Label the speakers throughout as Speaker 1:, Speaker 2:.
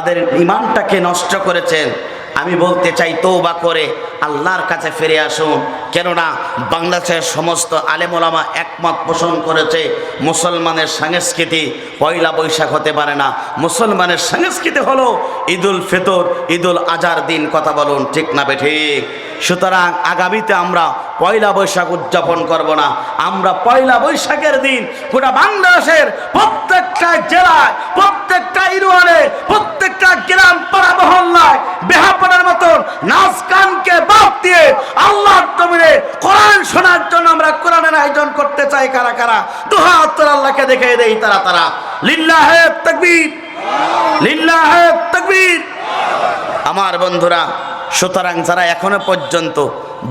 Speaker 1: তাদের ইমানটাকে নষ্ট করেছেন। আমি বলতে চাই তৌবা করে। আল্লাহর কাছে ফিরে আসুন কেননা বাংলাদেশের সমস্ত আলেমোলামা একমত পোষণ করেছে, মুসলমানের সংস্কৃতি পয়লা বৈশাখ হতে পারে না। মুসলমানের সংস্কৃতি হলো ঈদুল ফিতর, ঈদুল আজার দিন, কথা বলুন ঠিক না বেঠিক সুতরাং আগামীতে আমরা পয়লা বৈশাখ উদযাপন করব না। আমরা পয়লা বৈশাখের দিন গোটা বাংলাদেশের প্রত্যেকটা জেলায়, প্রত্যেকটা ইউনিয়নে, প্রত্যেকটা গ্রাম পাড়া মহল্লায় বেহাপাড়ার মতন নাচ গানকে বাদ দিয়ে আল্লাহর জমিনে কোরআন শোনার জন্য আমরা কোরআনের আয়োজন করতে চাই কারা কারা? দুহা উত্তর আল্লাহকে দেখে দেই তারা তারা। লিল্লাহে তাকবীর। লিল্লাহে তাকবীর। আমার বন্ধুরা, সুতরাং যারা এখনও পর্যন্ত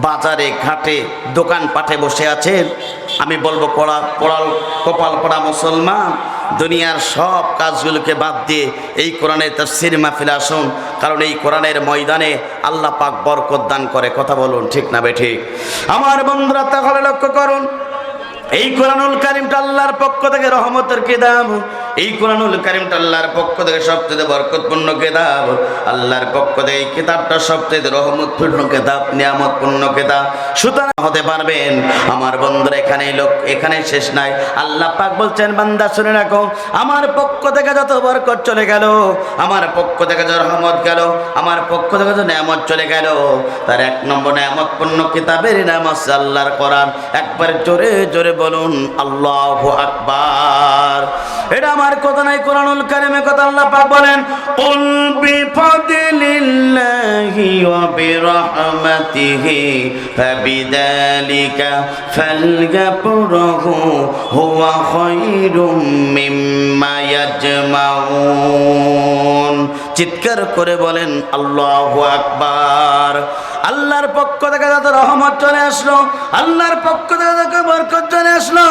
Speaker 1: বাজারে, ঘাটে দোকান পাঠে বসে আছেন, আমি বলব পড়া পড়াল কপাল পড়া মুসলমান দুনিয়ার সব কাজগুলোকে বাদ দিয়ে এই কোরআনের তফসির মাহফিল আসুন। কারণ এই কোরআনের ময়দানে আল্লাহ পাক বরকত দান করে। কথা বলুন, ঠিক না বেঠিক আমার বন্ধুরা, তাহলে লক্ষ্য করুন, এই কোরআনুল কারিমটা আল্লাহর পক্ষ থেকে রহমতের কিতাব এই কোরআনুল কারিমটা আল্লাহর পক্ষ থেকে সবচেয়ে বরকতপূর্ণ কিতাব। আল্লাহর পক্ষ থেকে এই কিতাবটা সবচেয়ে রহমতপূর্ণ কিতাব, নিয়ামতপূর্ণ কিতাব। সুতরাং হতে পারবেন, আমার বন্ধুরা এখানে লোক এখানে শেষ নাই। আল্লাহ পাক বলছেন, বান্দা, শুনে রাখো, আমার পক্ষ থেকে যত বরকত চলে গেল, আমার পক্ষ থেকে যত রহমত গেল, আমার পক্ষ থেকে যত নিয়ামত চলে গেল, তার এক নম্বর নিয়ামতপূর্ণ কিতাবের নাম আছে আল্লাহর কোরআন। একবার জোরে জোরে বলুন, আল্লাহ আকবার। এটা আমার কথা নাই, কোরআনুল কারিমে কথা আল্লাহ পাক বলেন কুল বিফাদিলিল্লাহি ওয়া বিরহমাতিহি ফাবিযালিকা ফালইফরাহু হুয়া খায়রুম মিম্মা ইয়াজমাউন। চিৎকার করে বলেন, আল্লাহু আকবার। আল্লাহর পক্ষ থেকে যত রহমত চলে আসলো, আল্লাহর পক্ষ থেকে যত বরকত চলে আসলো,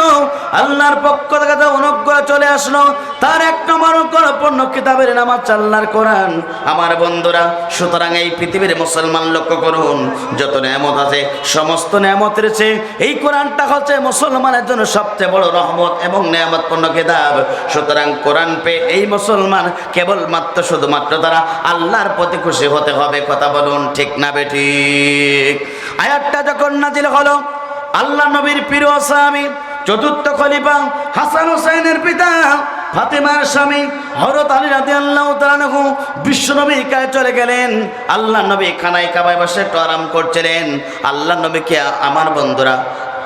Speaker 1: আল্লাহর পক্ষ থেকে যত অনুগ্রহ চলে আসলো, তার এক নম্বর অনুগ্রহপূর্ণ কিতাবের নাম হচ্ছে আল্লাহর কোরআন। আমার বন্ধুরা, সুতরাং এই পৃথিবীর মুসলমান লক্ষ্য করুন, যত নিয়ামত আছে, সমস্ত নিয়ামত রয়েছে। এই কোরআনটা হচ্ছে মুসলমানের জন্য সবচেয়ে বড় রহমত এবং নিয়ামতপূর্ণ কিতাব। সুতরাং কোরআন পেয়ে এই মুসলমান কেবলমাত্র, শুধুমাত্র তারা আল্লাহর প্রতি খুশি হতে হবে, কথা বলুন ঠিক না বেঠিক আয়াতটা যখন নাজিল হলো, আল্লাহ নবীর প্রিয় স্বামী, চতুর্থ খলিফা, হাসান হোসেনের পিতা, ফাতেমার স্বামী হরত আলী রাতে আল্লাহ তালানহু বিশ্বনবী কায় চলে গেলেন। আল্লাহ নবী খানায় কাবায় বসে একটু আরাম করছিলেন। আল্লাহ নবীকে, আমার বন্ধুরা,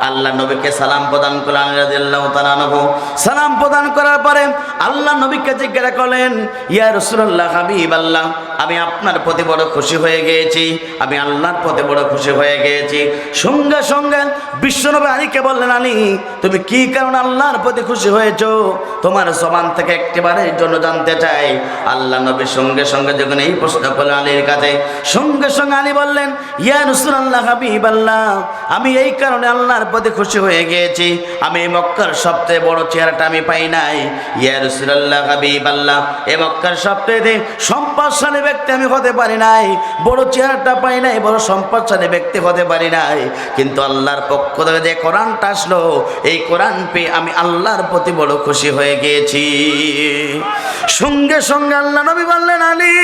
Speaker 1: আল্লাহ নবীকে সালাম প্রদান করলেন রাদিয়াল্লাহু তাআলা আনহু। সালাম প্রদান করার পরে আল্লাহ নবীকে জিজ্ঞাসা করলেন, ইয়া রসুল্লাহ রাসূলুল্লাহ হাবিবাল্লাহ আমি আপনার প্রতি বড় খুশি হয়ে গিয়েছি, আমি আল্লাহর প্রতি বড় খুশি হয়ে গিয়েছি। সঙ্গে সঙ্গে বিশ্বনবী আলীকে বললেন, আলী, তুমি কি কারণে আল্লাহর প্রতি খুশি হয়েছো? তোমার সমান থেকে একটিবারের জন্য জানতে চাই। আল্লাহ নবী সঙ্গে সঙ্গে যখন এই প্রশ্ন করলেন আলীর কাছে, সঙ্গে সঙ্গে আলী বললেন, ইয়া রাসূলুল্লাহ হাবিবাল্লাহ, আমি এই কারণে আল্লাহর প্রতি খুশি হয়ে গিয়েছি। আমি এই মক্কার সবচেয়ে বড় চেহারাটা আমি পাই নাই। ইয়া রাসূলুল্লাহ হাবিবাল্লাহ, এ মক্কার সবচেয়ে সম্পদশালী ব্যক্তি আমি হতে পারি নাই। বড় চেহারাটা পাই নাই, বড় সম্পদশালী ব্যক্তি হতে পারি নাই। কিন্তু আল্লাহর পক্ষ থেকে যে কোরআনটা আসলো, এই কোরআন পেয়ে আমি আল্লাহর প্রতি বড় খুশি হয়ে গিয়েছি। সঙ্গে সঙ্গে আল্লাহ নবী বললেন, আলী,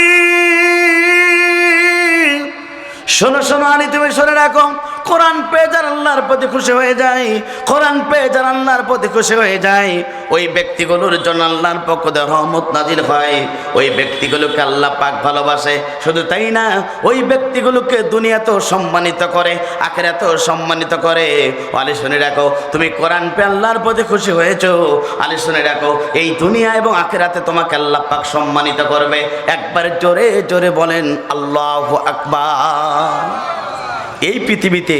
Speaker 1: শোনো শোনো, আলী, তুমি শুনে রাখো কোরআন পেয়ে যার আল্লাহর প্রতি খুশি হয়ে যায়, কোরআন পেয়ে যার আল্লাহর প্রতি খুশি হয়ে যায়, ওই ব্যক্তিগুলোর জন্য আল্লাহর পক্ষ থেকে রহমত নাজিল হয়। ওই ব্যক্তিগুলোকে আল্লাহ পাক ভালোবাসে, শুধু তাই না, ওই ব্যক্তিগুলোকে দুনিয়াতেও সম্মানিত করে, আখেরাতেও সম্মানিত করে। আলী শুনে রাখো, তুমি কোরআন পেয়ে আল্লাহর প্রতি খুশি হয়েছো। আলী শুনে রাখো, এই দুনিয়া এবং আখেরাতে তোমাকে আল্লাহ পাক সম্মানিত করবে। একবার জোরে জোরে বলেন, আল্লাহ আকবার। এই পৃথিবীতে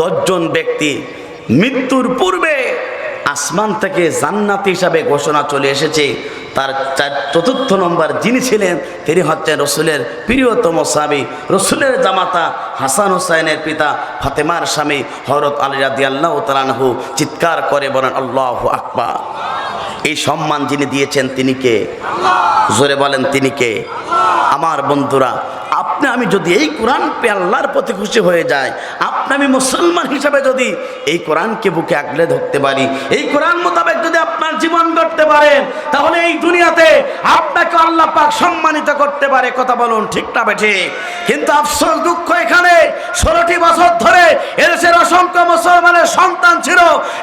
Speaker 1: দশজন ব্যক্তি মৃত্যুর পূর্বে আসমান থেকে জান্নাত হিসাবে ঘোষণা চলে এসেছে। তার চতুর্থ নম্বর যিনি ছিলেন, তিনি হচ্ছেন রসুলের প্রিয়তম স্বামী, রসুলের জামাতা হাসান হোসাইনের পিতা ফাতেমার স্বামী হরত আলী রাদি আল্লাহ তালানহু চিৎকার করে বলেন, আল্লাহ আকবা এই সম্মান যিনি দিয়েছেন তিনি কে? জোরে বলেন, তিনি কে? আমার বন্ধুরা আপনি আমি যদি এই কোরআন পে আল্লাহর প্রতি খুশি হয়ে যায় আপনি আমি মুসলমান হিসাবে যদি এই কোরআনকে বুকে আগলে ধরতে পারি, এই কোরআন মোতাবেক যদি আপনার জীবন গড়তে পারেন তাহলে এই দুনিয়াতে আপনাকে আল্লাহ পাক সম্মানিত করতে পারে, কথা বলুন ঠিক না বেঠে কিন্তু আফসোস দুঃখ এখানে, ষোলোটি বছর ধরে এদেশের অসংখ্য মুসলমানের সন্তান ছিল,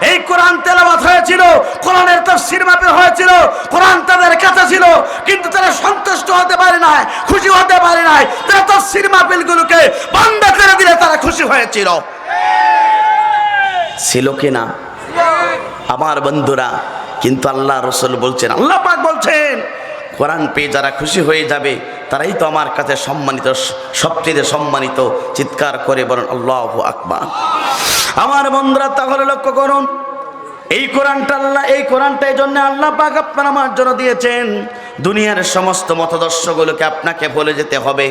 Speaker 1: এই কোরআন তেলাবাত হয়েছিল, কোরআনের তফসির মাপে হয়েছিল, কোরআন তাদের কাছে ছিল, কিন্তু তারা সন্তুষ্ট হতে পারে না খুশি হতে পারে নাই, তারা তফসির মাহফিলগুলোকে বন্ধ করে দিলে তারা খুশি হয়েছিল। ছিল কি না আমার বন্ধুরা, কিন্তু আল্লাহ রসুল বলছেন, আল্লাহ পাক বলছেন, কোরআন পেয়ে যারা খুশি হয়ে যাবে, তারাই তো আমার কাছে সম্মানিত, সবচেয়ে সম্মানিত, চিৎকার করে বলেন, আল্লাহ আকবার। আমার বন্ধুরা, তাহলে লক্ষ্য করুন, এই কোরআনটা আল্লাহ, এই কোরআনটা এই জন্য আল্লাহ পাক আপনার আমার জন্য দিয়েছেন। দুনিয়ার সমস্ত মতদর্শগুলোকে আপনাকে বলে যেতে হবে।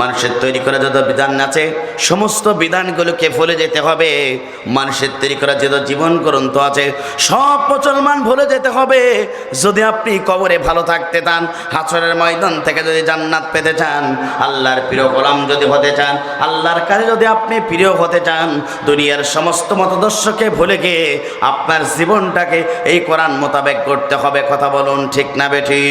Speaker 1: মানুষের তৈরি করা যত বিধান আছে, সমস্ত বিধানগুলোকে ভুলে যেতে হবে। মানুষের তৈরি করা যত জীবন গ্রন্থ আছে, সব মুসলমান ভুলে যেতে হবে। যদি আপনি কবরে ভালো থাকতে চান, হাসরের ময়দান থেকে যদি জান্নাত পেতে চান, আল্লাহর প্রিয় গোলাম যদি হতে চান, আল্লাহর কাছে যদি আপনি প্রিয় হতে চান, দুনিয়ার সমস্ত মতদর্শকে ভুলে গিয়ে আপনার জীবনটাকে এই কোরআন মোতাবেক করতে হবে। কথা বলুন ঠিক না বেঠি?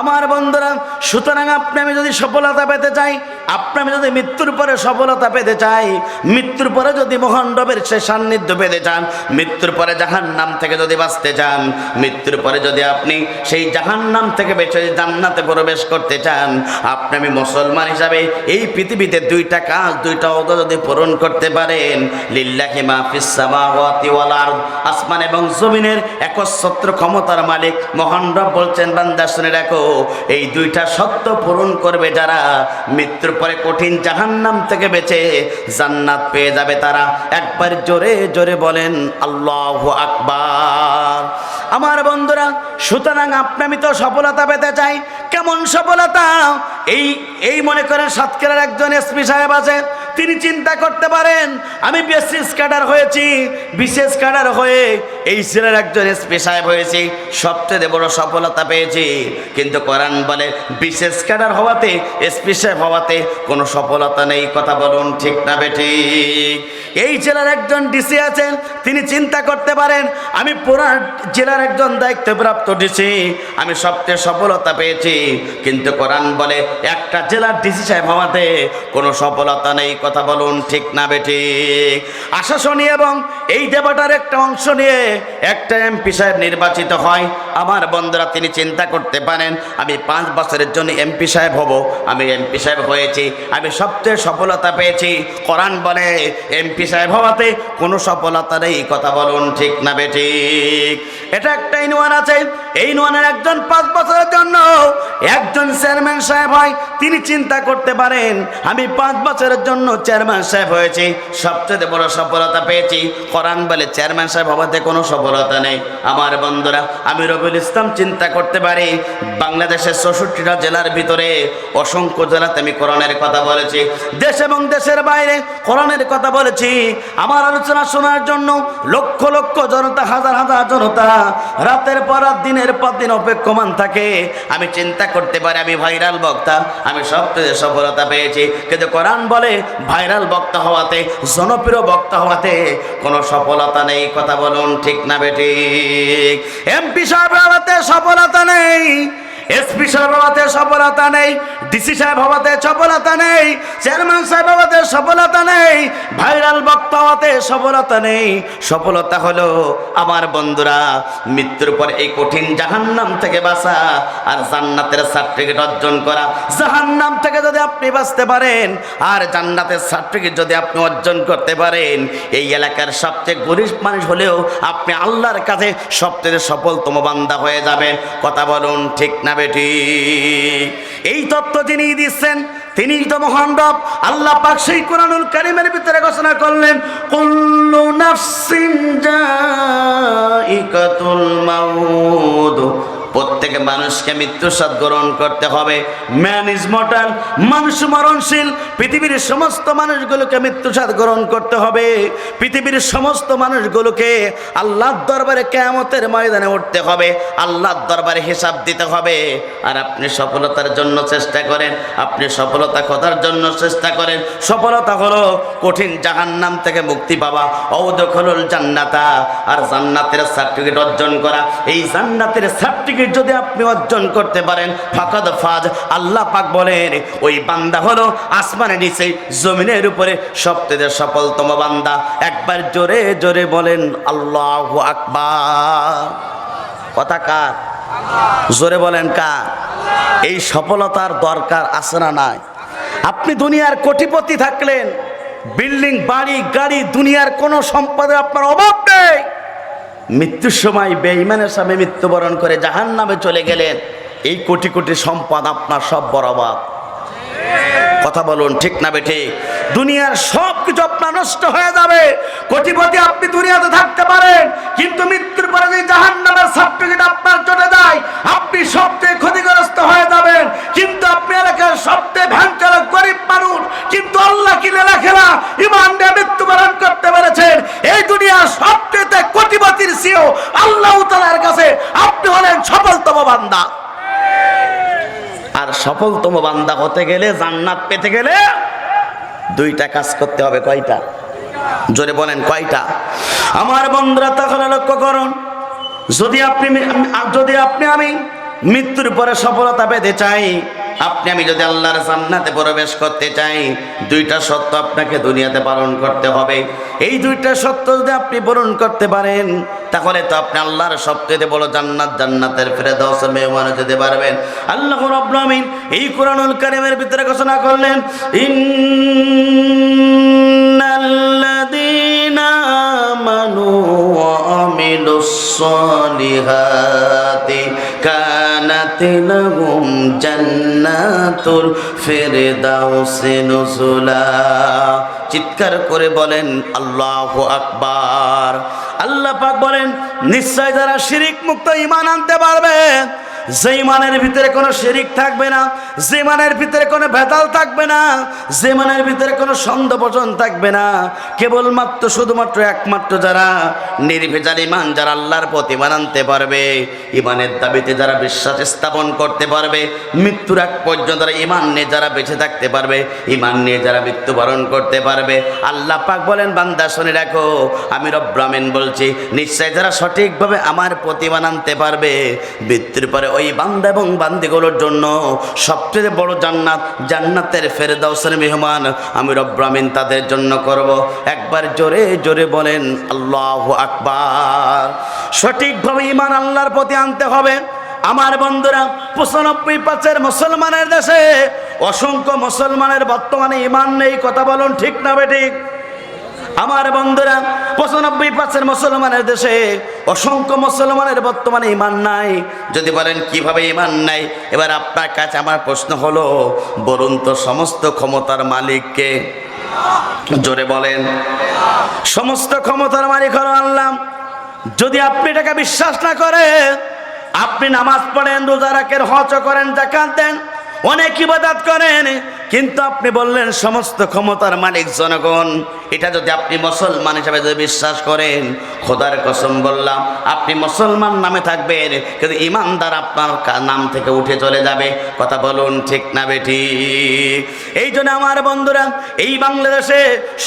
Speaker 1: আমার বন্ধুরা, সুতরাং আপনি আমি যদি সফলতা পেতে চাই আপনি আমি যদি মৃত্যুর পরে সফলতা পেতে চাই, মৃত্যুর পরে যদি মোহন রবের সে সান্নিধ্য পেতে চান, মৃত্যুর পরে জাহান নাম থেকে যদি বাঁচতে চান, মৃত্যুর পরে যদি আপনি সেই জাহান নাম থেকে বেঁচে জান্নাতে প্রবেশ করতে চান, আপনি আমি মুসলমান হিসাবে এই পৃথিবীতে দুইটা কাজ, দুইটা অদ যদি পূরণ করতে পারেন, লিল্লাহি মাহফিস সামাওয়াতি ওয়াল আরদ। আসমান এবং জমিনের একচ্ছত্র ক্ষমতার মালিক মহান রব বলছেন, বান্দা শুনে রাখো, এই দুইটা সত্য পূরণ করবে যারা মৃত্যুর পরে কঠিন জাহান্নাম থেকে বেঁচে জান্নাত পেয়ে যাবে তারা। একবার জোরে জোরে বলেন, আল্লাহ আকবার। আমার বন্ধুরা, সুতরাং আপনি আমি তো সফলতা পেতে চাই। কেমন সফলতা? এই এই মনে করেন সাতক্ষীরার একজন এসপি সাহেব আছে, তিনি চিন্তা করতে পারেন, আমি বিএসসিস ক্যাডার হয়েছি, বিশেষ ক্যাডার হয়ে এই ছেলের একজন এসপি সাহেব হয়েছি, সবচেয়ে বড় সফলতা পেয়েছি। কিন্তু কোরআন বলে, বিশেষ ক্যাডার হওয়াতে এসপি সাহেব হওয়াতে কোনো সফলতা নেই, কথা বলুন ঠিক না বেঠিক এই জেলার একজন ডিসি আছেন, তিনি চিন্তা করতে পারেন, আমি পুরা জেলার একজন দায়িত্বপ্রাপ্ত ডিসি, আমি সবচেয়ে সফলতা পেয়েছি। কিন্তু কোরআন বলে, একটা জেলার ডিসি সাহেব হওয়াতে কোনো সফলতা নেই, কথা বলুন ঠিক না বেঠিক আশাসনী এবং এই দেবাটার একটা অংশ নিয়ে একটা এমপি সাহেব নির্বাচিত হয়। আমার বন্ধুরা, তিনি চিন্তা করতে পারেন, আমি পাঁচ বছরের জন্য এমপি সাহেব হব, আমি এমপি সাহেব হয়েছি, আমি সবচেয়ে সফলতা পেয়েছি। কোরআন বলে, এমপি সাহেব হওয়াতে কোনো সফলতা নেই, কথা বলুন ঠিক না বেঠিক এটা একটা ইনওয়ান আছে। এই ইনওয়ানের একজন পাঁচ বছরের জন্য একজন চেয়ারম্যান সাহেব হয়, তিনি চিন্তা করতে পারেন, আমি পাঁচ বছরের জন্য চেয়ারম্যান সাহেব হয়েছি, সবচেয়ে বড় সফলতা পেয়েছি। কোরআন বলে চেয়ারম্যান সাহেব হওয়াতে কোনো সফলতা নেই। আমার বন্ধুরা, আমি রবিউল ইসলাম চিন্তা করতে পারি, বাংলাদেশের চৌষট্টিটা জেলার ভিতরে অসংখ্য জেলাতে আমি কোরআনের কথা বলেছি। দেশ এবং দেশের বাইরে কোরআনের কথা বলেছি। আমার আলোচনা শোনার জন্য লক্ষ লক্ষ জনতা, হাজার হাজার জনতা রাতের পর রাত দিনের পর দিন অপেক্ষমান থাকে। আমি চিন্তা করতে পারি, আমি ভাইরাল বক্তা, আমি সবচেয়ে সফলতা পেয়েছি। কিন্তু কোরআন বলে, ভাইরাল বক্তা হওয়াতে, জনপ্রিয় বক্তা হওয়াতে কোনো সফলতা নেই। কথা বলুন, ঠিক না বেটি এমপি সাহেব সফলতা নেই। এসপি সাহেব হওয়াতে সফলতা নেই ডিসি সাহেব হওয়াতে সফলতা নেই চেয়ারম্যান সাহেব হওয়াতে সফলতা নেই, ভাইরাল বক্তা হওয়াতে সফলতা নেই। সফলতা হলো আমার বন্ধুরা, মৃত্যুর পর এই কঠিন জাহান্নাম থেকে বাঁচা আর জান্নাতের সার্টিফিকেট অর্জন করা। জাহান্নাম থেকে যদি আপনি বাঁচতে পারেন, আর জান্নাতের সার্টিফিকেট যদি আপনি অর্জন করতে পারেন, এই এলাকার সবচেয়ে গরিব মানুষ হলেও আপনি আল্লাহর কাছে সবচেয়ে সফলতম বান্দা হয়ে যাবেন। কথা বলুন ঠিক না? বেটি? এই তত্ত্ব যিনি দিচ্ছেন তিনি তো মহান রব আল্লাহ পাক সেই কোরআনুল কারিমের ভিতরে ঘোষণা করলেন, কুল্লু নাফসিন জাইকাতুল মাউত প্রত্যেক মানুষকে মৃত্যুর স্বাদ গ্রহণ করতে হবে। ম্যান ইজ মর্টাল মানুষ মরণশীল, পৃথিবীর সমস্ত মানুষগুলোকে মৃত্যু স্বাদ গ্রহণ করতে হবে। পৃথিবীর সমস্ত মানুষগুলোকে আল্লাহর দরবারে কেয়ামতের ময়দানে উঠতে হবে, আল্লাহর দরবারে হিসাব দিতে হবে। আর আপনি সফলতার জন্য চেষ্টা করেন, আপনি সফলতা কথার জন্য চেষ্টা করেন। সফলতা হলো কঠিন জাহান্নাম থেকে মুক্তি পাওয়া ঔদখলুল জান্নাতা। আর জান্নাতের সার্টিফিকেট অর্জন করা, এই জান্নাতের সার্টিফিকেট যদি আপনি অর্জন করতে পারেন। ফাকাদ ফাজ, আল্লাহ পাক বলেন, ওই বান্দা হলো আসমানের নিচে, জমিনের উপরে সবথেকে সফলতম বান্দা। একবার জোরে জোরে বলেন, আল্লাহ আকবার। কথা কার? জোরে বলেন কার? এই সফলতার দরকার আছে না নাই? আপনি দুনিয়ার কোটিপতি থাকলেন, বিল্ডিং, বাড়ি, গাড়ি, দুনিয়ার কোনো সম্পদের আপনার অভাব নেই। মৃত্যুর সময় বেঈমানের সামনে মৃত্যুবরণ করে জাহান নামে চলে গেলেন। এই কোটি কোটি সম্পদ আপনার সব বরাবর কথা বলুন, ঠিক না বেঠে? দুনিয়ার সব কিছু আপনার নষ্ট হয়ে যাবে। কোটিপতি আপনি দুনিয়াতে থাকতে পারেন, কিন্তু মৃত্যুর পরে যে জাহান নামের সার্টিফিকেট আপনার চলে যায়, আপনি সবচেয়ে ক্ষতিগ্রস্ত হয়ে যাবেন। কিন্তু আপনি এলাকার সবচেয়ে ভয়ঙ্কর গরিব মানুষ, কিন্তু আল্লাহ কিনে রাখে না? ইমান নিয়ে মৃত্যুবরণ করতে পেরেছেন। এই দুনিয়ার সবচেয়ে কোটিপতির সিও আল্লাহ তালার কাছে আপনি হলেন সফলতম বান্দা। আর সফলতম বান্দা হতে গেলে জান্নাত পেতে গেলে দুইটা কাজ করতে হবে, কয়টা? জোরে বলেন, কয়টা? আমার বন্ধুরা, তাহলে লক্ষ্য করুন, যদি আপনি যদি আপনি আমি মৃত্যুর পরে সফলতা পেতে চাই আপনি, আমি যদি আল্লাহর জান্নাতে প্রবেশ করতে চাই, দুইটা সত্য আপনাকে দুনিয়াতে পালন করতে হবে। এই দুইটা সত্য যদি আপনি পূরণ করতে পারেন, তাহলে তো আপনি আল্লাহর সবচেয়ে বড় জান্নাত জান্নাতের ফেরে দশ মেহমান যেতে পারবেন। আল্লাহ রাব্বুল আমিন এই কোরআনুল কারীমের ভিতরে ঘোষণা করলেন, ইন্নাল্লাযীনা আমানু সালিহাতি কানাত লাহুম জান্নাতুল ফিরদাউসি নুজুলা। চিৎকার করে বলেন, আল্লাহু আকবার। আল্লাহ পাক বলেন, নিশ্চয় যারা শিরিক মুক্ত ইমান আনতে পারবে। যে ইমানের ভিতরে কোনো শিরিক থাকবে না যে মানের ভিতরে কোনো ভেদাল থাকবে না যে মানের ভিতরে কোনো সন্দেহপচন থাকবে না। কেবলমাত্র শুধুমাত্র একমাত্র যারা নির্ভেজাল ইমান যারা আল্লাহর প্রতি ইমান আনতে পারবে ইমানের দাবিতে যারা বিশ্বাস স্থাপন করতে পারবে, মৃত্যুর এক পর্যন্ত যারা ইমান নিয়ে যারা বেঁচে থাকতে পারবে ইমান নিয়ে যারা মৃত্যুবরণ করতে পারবে। আল্লাহ পাক বলেন, বান্দা শুনে রাখো, আমি রব্রামেন বলছি, নিশ্চয় যারা সঠিকভাবে আমার প্রতিমান আনতে পারবে, মৃত্যুর পরে ওই বান্দা এবং বান্দিগুলোর জন্য সবচেয়ে বড় জান্নাত, জান্নাতের ফেরদাউসের মেহমান আমি রব্রামিন তাদের জন্য করব। একবার জোরে জোরে বলেন, আল্লাহ আকবার। সঠিকভাবে ইমান আল্লাহর প্রতি আনতে হবে। আমার বন্ধুরা, পঁচানব্বই পাঁচের মুসলমানের দেশে অসংখ্য মুসলমানের বর্তমানে ইমান নেই, কথা বলুন ঠিক না বেঠিক আমার বন্ধুরা, পঁচানব্বই পার্সেন্ট মুসলমানের দেশে অসংখ্য মুসলমানের বর্তমানে ইমান নাই। যদি বলেন কীভাবে ইমান নাই, এবার আপনার কাছে আমার প্রশ্ন হলো, বলুন তো সমস্ত ক্ষমতার মালিককে জোরে বলেন। সমস্ত ক্ষমতার মালিক হলো আল্লাহ। যদি আপনি এটাকে বিশ্বাস না করেন, আপনি নামাজ পড়েন, রোজা রাখেন, হজ করেন জাকাত দেন, অনেক ইবাদত করেন কিন্তু আপনি বললেন সমস্ত ক্ষমতার মালিক জনগণ। এটা যদি আপনি মুসলমান হিসাবে যদি বিশ্বাস করেন, খোদার কসম বললাম, আপনি মুসলমান নামে থাকবেন, কিন্তু ইমানদার আপনার নাম থেকে উঠে চলে যাবে। কথা বলুন ঠিক না বেটি? এই জন্য আমার বন্ধুরা, এই বাংলাদেশে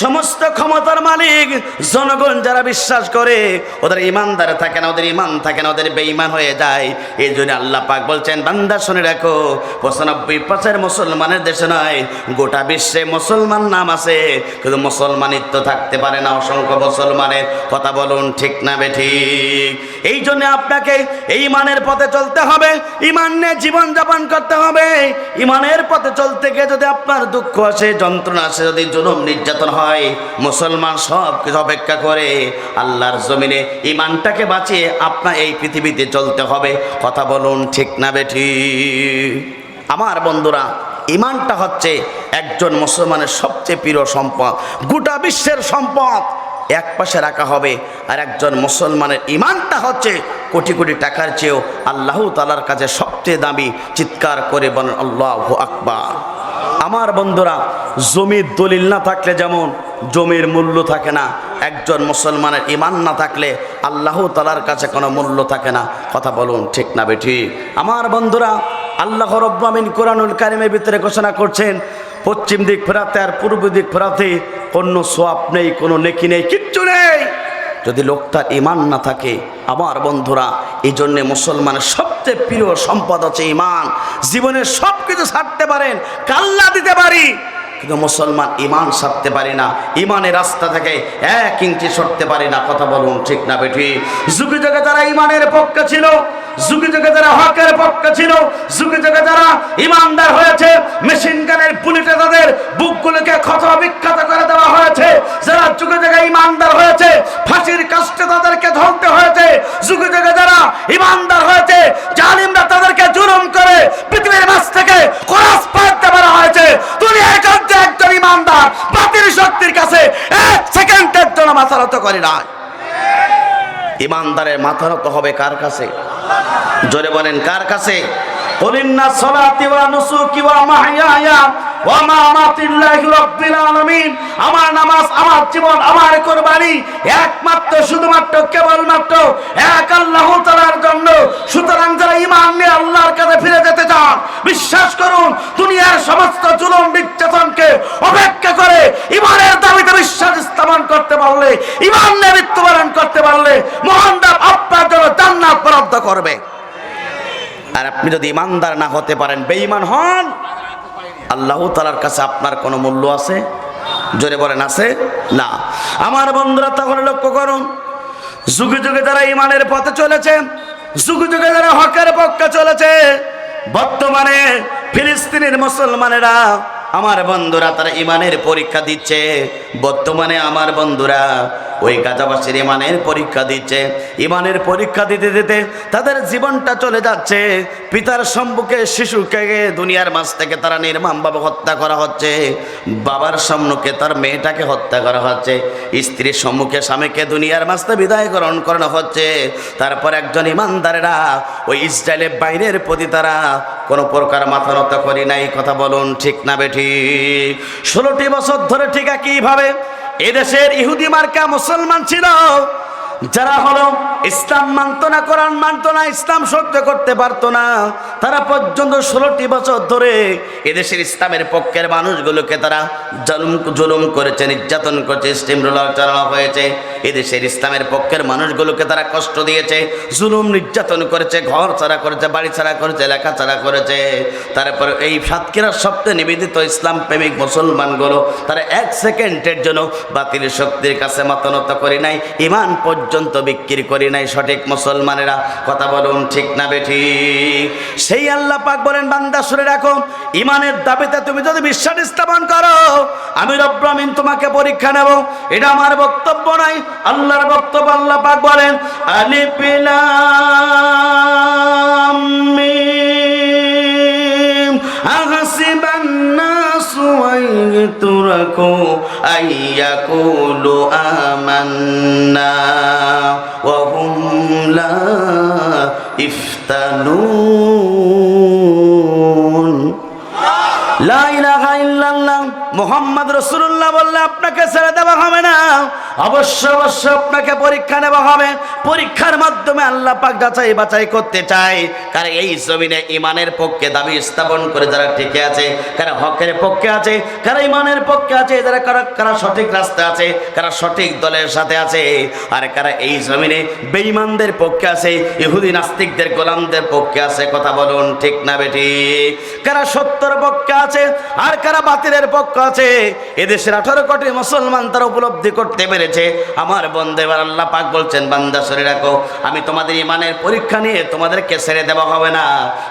Speaker 1: সমস্ত ক্ষমতার মালিক জনগণ যারা বিশ্বাস করে, ওদের ইমানদার থাকে না, ওদের ইমান থাকে না, ওদের বেঈমান হয়ে যায়। এই জন্য আল্লাহ পাক বলছেন, বান্দা শুনে রাখো, পঁচানব্বই পাঁচের মুসলমানের দেশে নয় গোটা বিশ্বে মুসলমান নাম আছে, কিন্তু মুসলমানিত্ব থাকতে পারে না অসংখ্য মুসলমানের। কথা বলুন, ঠিক না বেঠিক এই জন্য আপনাকে এই ইমানের পথে চলতে হবে, ইমান নিয়ে জীবনযাপন করতে হবে। ইমানের পথে চলতে গিয়ে যদি আপনার দুঃখ আসে, যন্ত্রণা আসে, যদি জুলুম, নির্যাতন হয়, মুসলমান সব কিছু অপেক্ষা করে, আল্লাহর জমিনে ইমানটাকে বাঁচিয়ে আপনার এই পৃথিবীতে চলতে হবে। কথা বলুন, ঠিক না বেঠি? আমার বন্ধুরা ইমানটা হচ্ছে একজন মুসলমানের সবচেয়ে প্রিয় সম্পদ। গোটা বিশ্বের সম্পদ এক পাশে রাখা হবে আর একজন মুসলমানের ইমানটা হচ্ছে কোটি কোটি টাকার চেয়েও আল্লাহ তালার কাছে সবচেয়ে দামি চিৎকার করে বলেন, আল্লাহ আকবার। আমার বন্ধুরা, জমির দলিল না থাকলে যেমন জমির মূল্য থাকে না, একজন মুসলমানের ইমান না থাকলে আল্লাহ তালার কাছে কোনো মূল্য থাকে না। কথা বলুন ঠিক না বেঠি আমার বন্ধুরা আল্লাহ রব্বামিন কোরআনুল কারিমের ভিতরে ঘোষণা করছেন, পশ্চিম দিক ফেরাতে আর পূর্ব দিক ফেরাতে কোনো সোয়াব নেই, কোনো নেকি নেই, কিচ্ছু নেই। যদি লোকটার ইমান না থাকে, আমার বন্ধুরা এই জন্যে মুসলমানের সবচেয়ে প্রিয় সম্পদ আছে ইমান জীবনের সব কিছু ছাড়তে পারেন, কাল্লা দিতে পারি, কিন্তু মুসলমান ইমান সারতে পারি না। ইমানের রাস্তা থেকে এক ইঞ্চি সরতে পারি না, কথা বলুন ঠিক না বেঠি যুগে যুগে তারা ইমানের পক্ষে ছিল যুগে যুগে যারা হকের পক্ষে ছিল, যুগে যুগে যারা ইমানদার হয়েছে মেশিন গানের বুলেটে তাদের বুকগুলোকে ক্ষত বিখ্যাত করে দেওয়া হয়েছে। যারা যুগে যুগে ইমানদার হয়েছে, ফাঁসির কাস্টে তাদেরকে ধরতে হয়েছে। যুগে যুগে যারা ইমানদার হয়েছে, জালিমরা তাদেরকে জুলুম করে পৃথিবীর মাছ থেকে খরচ পাইতে পারা হয়েছে। দুনিয়ার কাছে একজন ইমানদার, বাতিল শক্তির কাছে এক সেকেন্ডের জন্য মাথা করে না ইমানদারের মাথা নত হবে কার কাছে? জোরে বলেন কার কাছে? ফিরে যেতে চান, বিশ্বাস করুন, দুনিয়ার সমস্ত জুলুম নির্যাতনকে অপেক্ষা করে ইমানের দাবিতে বিশ্বাস স্থাপন করতে পারলে, ঈমান নিয়ে মৃত্যুবরণ করতে পারলে মহান রব আপনার জন্য জান্নাত বরাদ্দ করবে। আর আপনি যদি ইমানদার না হতে পারেন, বেঈমান হন। আল্লাহ তালার কাছে আপনার কোনো মূল্য আছে? জোরে বলেন, আছে? না। আমার বন্ধুরা, তাহলে লক্ষ্য করুন, যুগে যুগে যারা ইমানের পথে চলেছে, যুগে যুগে যারা হকের পক্ষে চলেছে, বর্তমানে ফিলিস্তিনের মুসলমানেরা, আমার বন্ধুরা, তারা ইমানের পরীক্ষা দিচ্ছে। বর্তমানে আমার বন্ধুরা ওই গাজাবাসীর ইমানের পরীক্ষা দিচ্ছে। ইমানের পরীক্ষা দিতে দিতে তাদের জীবনটা চলে যাচ্ছে। পিতার সম্মুখে শিশুকে দুনিয়ার মাছ থেকে তারা নির্মমভাবে হত্যা করা হচ্ছে। বাবার সম্মুখে তার মেয়েটাকে হত্যা করা হচ্ছে। স্ত্রীর সম্মুখে স্বামীকে দুনিয়ার মাছতে বিদায় গ্রহণ করানো হচ্ছে। তারপর একজন ইমানদারেরা, ওই ইসরায়েলের বাইরের প্রতি তারা কোনো প্রকার মাথা নত করি নাই। কথা বলুন ঠিক না বেঠি। ষোলোটি বছর ধরে ঠিক একইভাবে এদেশের ইহুদি মার্কা মুসলমান ছিল। যারা হলো ইসলাম মানত না, কোরআন মানত না, ইসলাম সহ্য করতে পারতো না, তারা পর্যন্ত ষোলোটি বছর ধরে এদেশের ইসলামের পক্ষের মানুষগুলোকে তারা জুলুম জুলুম করেছে, নির্যাতন করেছে, স্টিম রোলার চালানো হয়েছে। এদেশের ইসলামের পক্ষের মানুষগুলোকে তারা কষ্ট দিয়েছে, জুলুম, নির্যাতন করেছে, ঘর ছাড়া করেছে, বাড়ি ছাড়া করেছে লেখা ছাড়া করেছে। তারপর এই সাতক্ষীরার সবচেয়ে নিবেদিত ইসলাম প্রেমিক মুসলমানগুলো তারা এক সেকেন্ডের জন্য বাতিল শক্তির কাছে মাতানত করি নাই ইমান পর্যন্ত বিক্রি করি নাই সঠিক মুসলমানেরা। কথা বলুন ঠিক না বেঠি? সেই আল্লাহ পাক বলেন, বান্দা, শুনে রাখো, ইমানের দাবিতে তুমি যদি বিশ্বাস স্থাপন করো, আমি রব্রামিন তোমাকে পরীক্ষা নেব। এটা আমার বক্তব্য নাই আল্লাহর বক্তব্য আল্লাহ পাক বলেন, আলিফ تركوا أن يقولوا آمنا وهم لا يفتنون لا إله মুহাম্মদ রাসূলুল্লাহ বললে, আপনাকে ছেড়ে দেওয়া হবে না। অবশ্য অবশ্য আপনাকে পরীক্ষা নেওয়া হবে। পরীক্ষার মাধ্যমে আল্লাহ পাক যাচাই বাছাই করতে চায়। কারণ এই জমিনে ইমানের পক্ষে দাবি স্থাপন করে যারা টিকে আছে কারা হকের পক্ষে আছে কারা ইমানের পক্ষে আছে, যারা কারা কারা সঠিক রাস্তা আছে, কারা সঠিক দলের সাথে আছে, আর কারা এই জমিনে বেঈমানদের পক্ষে আছে, ইহুদি নাস্তিকদের, গোলামদের পক্ষে আছে। কথা বলুন ঠিক না বেটি কারা সত্যর পক্ষে আছে, আর কারা বাতিলের পক্ষ আছে। এদেশের আঠারো কোটি মুসলমান তারা উপলব্ধি করতে পেরেছে। আমার বন্ধে, এবার আল্লাহ পাক বলছেন, বান্দা সরে রাখো, আমি তোমাদের ইমানের পরীক্ষা নিয়ে তোমাদেরকে ছেড়ে দেওয়া হবে না।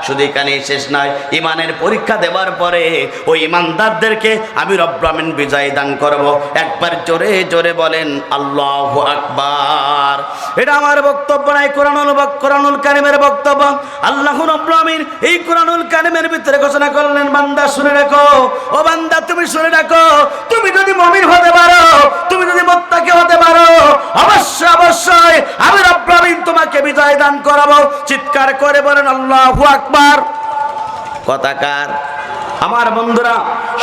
Speaker 1: শুধু এখানেই শেষ নয়, ইমানের পরীক্ষা দেওয়ার পরে ওই ইমানদারদেরকে আমি রব্রামিন বিজয় দান করব। একবার জোরে জোরে বলেন, আল্লাহ আকবার। এটা আমার বক্তব্য নাই কোরআনুল কোরআনুল কারিমের বক্তব্য। আল্লাহ রব্রামিন এই কোরআনুল কারিমের ভিতরে ঘোষণা করলেন, বান্দা, শুনে রাখো, ও বান্দা, তুমি শুনে রাখো তুমি যদি মমিন হতে পারো, তুমি যদি মোত্তাকে হতে পারো, অবশ্যই অবশ্যই আমি রব্রামিন তোমাকে বিজয় দান করাবো। চিৎকার করে বলেন, আল্লাহ আকবার। কথাকার আমার বন্ধুরা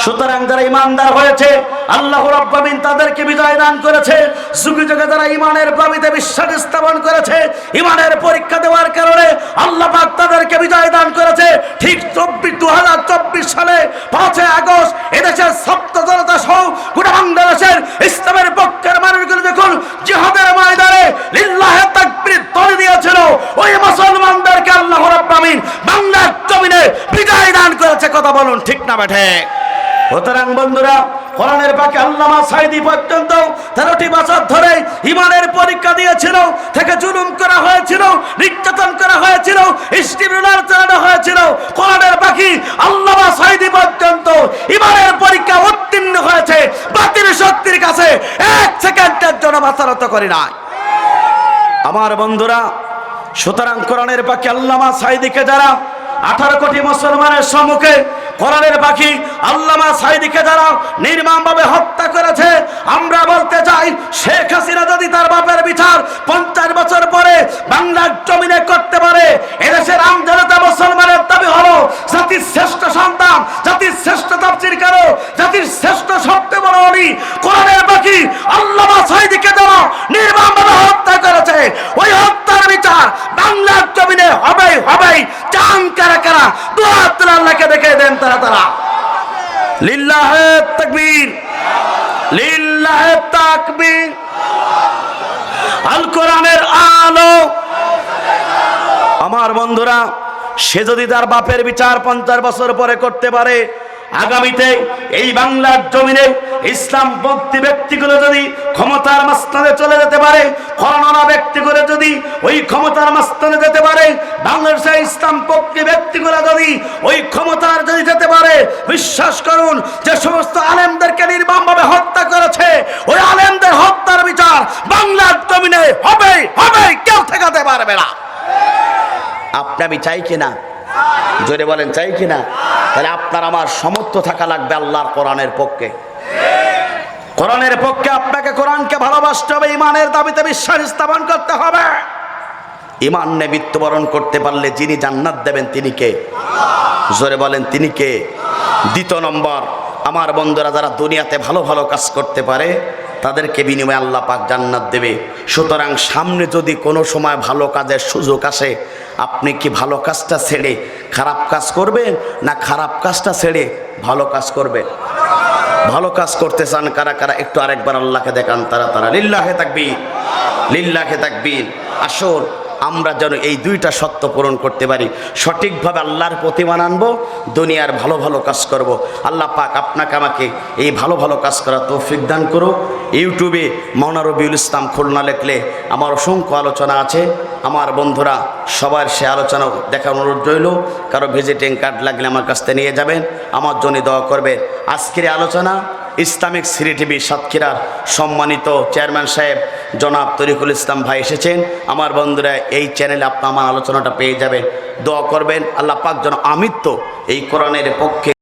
Speaker 1: সুতরাং যারা ইমানদার হয়েছে, আল্লাহ রব্বামিন তাদেরকে বিজয় দান করেছে। যুগে যুগে যারা ইমানের প্রামিতে বিশ্বাস স্থাপন করেছে ইমানের পরীক্ষা দেওয়ার কারণে আল্লাহ পাক তাদেরকে বিজয় দান করেছে। ঠিক চব্বিশ দু হাজার চব্বিশ সালে পাঁচই আগস্ট এদেশের সপ্ত জনতা সহ গোটা বাংলাদেশের ইসলামের পক্ষের মানুষগুলো যখন জিহাদের ময়দানে লিল্লাহে তাকবীর তলে দিয়েছিল, ওই মুসলমানদেরকে আল্লাহ রাব্বামিন বাংলার জমিনে বিজয় দান করেছে। কথা বলুন, ঠিক না বেঠে সুতরাং বন্ধুরা, কোরআনের পাকে আল্লামা সাইদি পর্যন্ত তেরোটি বছর ধরে ইমানের পরীক্ষা দিয়েছিল, থেকে জুলুম করা হয়েছিল, নির্যাতন করা হয়েছিল স্টিমুলার চালানো হয়েছিল। কোরআনের পাখি আল্লামা সাইদি পর্যন্ত ইমানের পরীক্ষা উত্তীর্ণ হয়েছে, বাতিল শক্তির কাছে এক সেকেন্ডের জন্য বাঁচারত করি নাই। আমার বন্ধুরা, সুতরাং কোরআনের পাখি আল্লামা সাইদিকে যারা আঠারো কোটি মুসলমানের সম্মুখে কোরআনের পাখি আল্লামা সাইদিকে যারা নির্মমভাবে হত্যা করেছে, আমরা বলতে চাই শেখ হাসিনা যদি তার বাপের বিচার পঞ্চাশ বছর পরে বাংলার জমিনে করতে পারে, এদেশের আমজনতা মুসলমানের দাবি হলো জাতির শ্রেষ্ঠ সন্তান, জাতির শ্রেষ্ঠ তাফসির কারও, জাতির শ্রেষ্ঠ সবচেয়ে বড় অলি কোরআনের পাখি আল্লামা সাইদিকে যারা নির্মমভাবে হত্যা করেছে জমিনে চান কারা কারা? আল্লাহকে দেন তারা তারা। লিল্লাহ তাকবীর। লিল্লাহ তাকবীর। আল কোরআনের আলো। আমার বন্ধুরা, সে যদি তার বাপের বিচার পঞ্চাশ বছর পরে করতে পারে আগামীতে এই বাংলার জমিনে ইসলাম ভক্তি ব্যক্তিগুলো যদি ক্ষমতার মাস্তানে চলে যেতে পারে খননা ব্যক্তিগুলো যদি ওই ক্ষমতার মাস্তানে যেতে পারে, বাংলাদেশের ইসলাম ভক্তি ব্যক্তিগুলো যদি ওই ক্ষমতার যদি যেতে পারে, বিশ্বাস করুন, যে সমস্ত আলেমদেরকে নির্মমভাবে হত্যা করেছে, ওই আলেমদের হত্যার বিচার বাংলার জমিনে হবে হবে, কেউ ঠেকাতে পারবে না। আপনি আমি চাই কিনা? জোরে বলেন, চাই কিনা? তাহলে আপনার আমার সমর্থ থাকা লাগবে আল্লাহর কোরআনের পক্ষে। কোরআনের পক্ষে আপনাকে কোরআনকে ভালোবাসতে হবে ইমানের দাবিতে বিশ্বাস স্থাপন করতে হবে। ইমান নে মৃত্যুবরণ করতে পারলে যিনি জান্নাত দেবেন তিনি কে? জোরে বলেন, তিনি কে? দ্বিতীয় নম্বর, আমার বন্ধুরা যারা দুনিয়াতে ভালো ভালো কাজ করতে পারে, তাদেরকে বিনিময়ে আল্লাহ পাক জান্নাত দেবে। সুতরাং সামনে যদি কোনো সময় ভালো কাজের সুযোগ আসে আপনি কি ভালো কাজটা ছেড়ে খারাপ কাজ করবেন না খারাপ কাজটা ছেড়ে ভালো কাজ করবেন? ভালো কাজ করতে চান কারা কারা? একটু আরেকবার আল্লাহকে দেখান তারা তারা। লিল্লাহে তাকবীর লিল্লাহে তাকবীর। আসল আমরা যেন এই দুইটা সত্য পূরণ করতে পারি। সঠিকভাবে আল্লাহর প্রতিমান আনব, দুনিয়ার ভালো ভালো কাজ করব। আল্লাহ পাক আপনাকে আমাকে এই ভালো ভালো কাজ করা তৌফিক দান করো ইউটিউবে মৌনা রবিউল ইসলাম খুলনা লেখলে আমার অসংখ্য আলোচনা আছে। আমার বন্ধুরা, সবার সে আলোচনা দেখার অনুরোধ রইল। কারও ভিজিটিং কার্ড লাগলে আমার কাছ থেকে নিয়ে যাবেন। আমার জন্য দোয়া করবে আজকের আলোচনা ইসলামিক সিরি টিভি সাতক্ষীরার সম্মানিত চেয়ারম্যান সাহেব জনাব তরিকুল ইসলাম ভাই এসেছেন। আমার বন্ধুরা, এই চ্যানেলে আপনার আমার আলোচনাটা পেয়ে যাবেন। দোয়া করবেন। আল্লাহ পাক যেন আমিত্ব এই কোরআনের পক্ষে